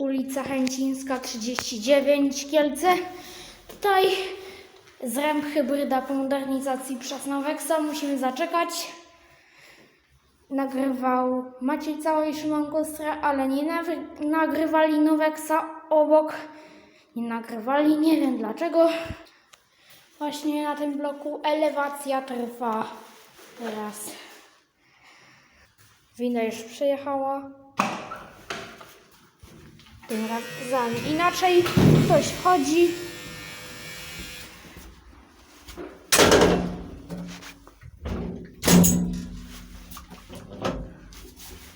ulica Chęcińska 39 Kielce. Tutaj zręb hybryda po modernizacji przez Nowexa. Musimy zaczekać. Nagrywał Maciej Cała i Szymon Kostra, ale nie nagrywali Nowexa obok. Nie nagrywali, nie wiem dlaczego. Właśnie na tym bloku elewacja trwa teraz. Winda już przyjechała. Tym razem inaczej. Ktoś wchodzi.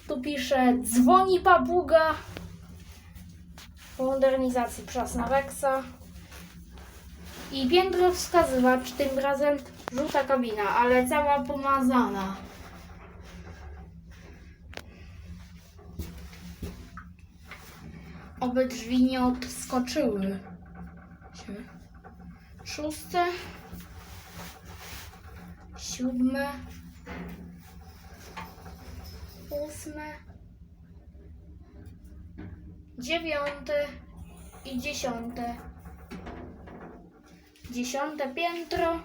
Tu pisze dzwoni papuga. Po modernizacji przez Nowexa. I piętro wskazywacz, tym razem żółta kabina, ale cała pomazana. Oby drzwi nie odskoczyły. się. Szóste. Siódme. Ósme. Dziewiąte i dziesiąte. Dziesiąte piętro.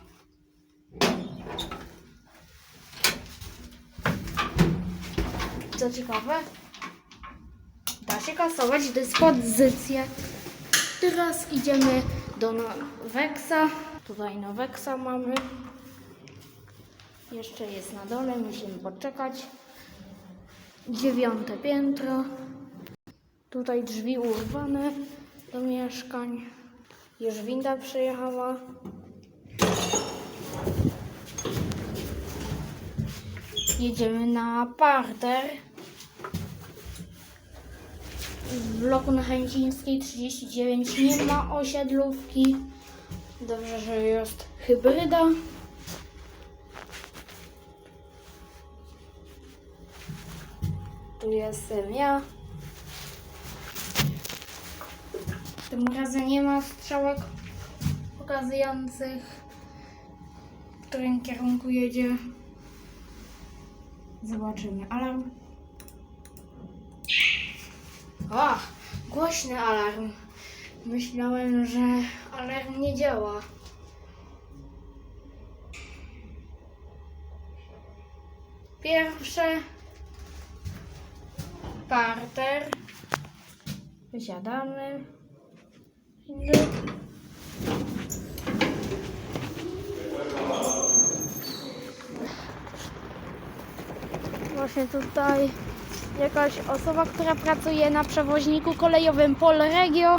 Co ciekawe, da się kasować dyspozycję. Teraz idziemy do Nowexa. Tutaj Nowexa mamy. Jeszcze jest na dole, musimy poczekać. Dziewiąte piętro. Tutaj drzwi urwane do mieszkań. Już winda przyjechała. Jedziemy na parter. W bloku na Chęcińskiej 39 nie ma osiedlówki. Dobrze, że jest hybryda. Tu jestem ja. Tym razem nie ma strzałek pokazujących, w którym kierunku jedzie. Zobaczymy. Alarm. O, głośny alarm. Myślałem, że alarm nie działa. Pierwsze. Parter. Wysiadamy. Właśnie tutaj jakaś osoba, która pracuje na przewoźniku kolejowym Polregio.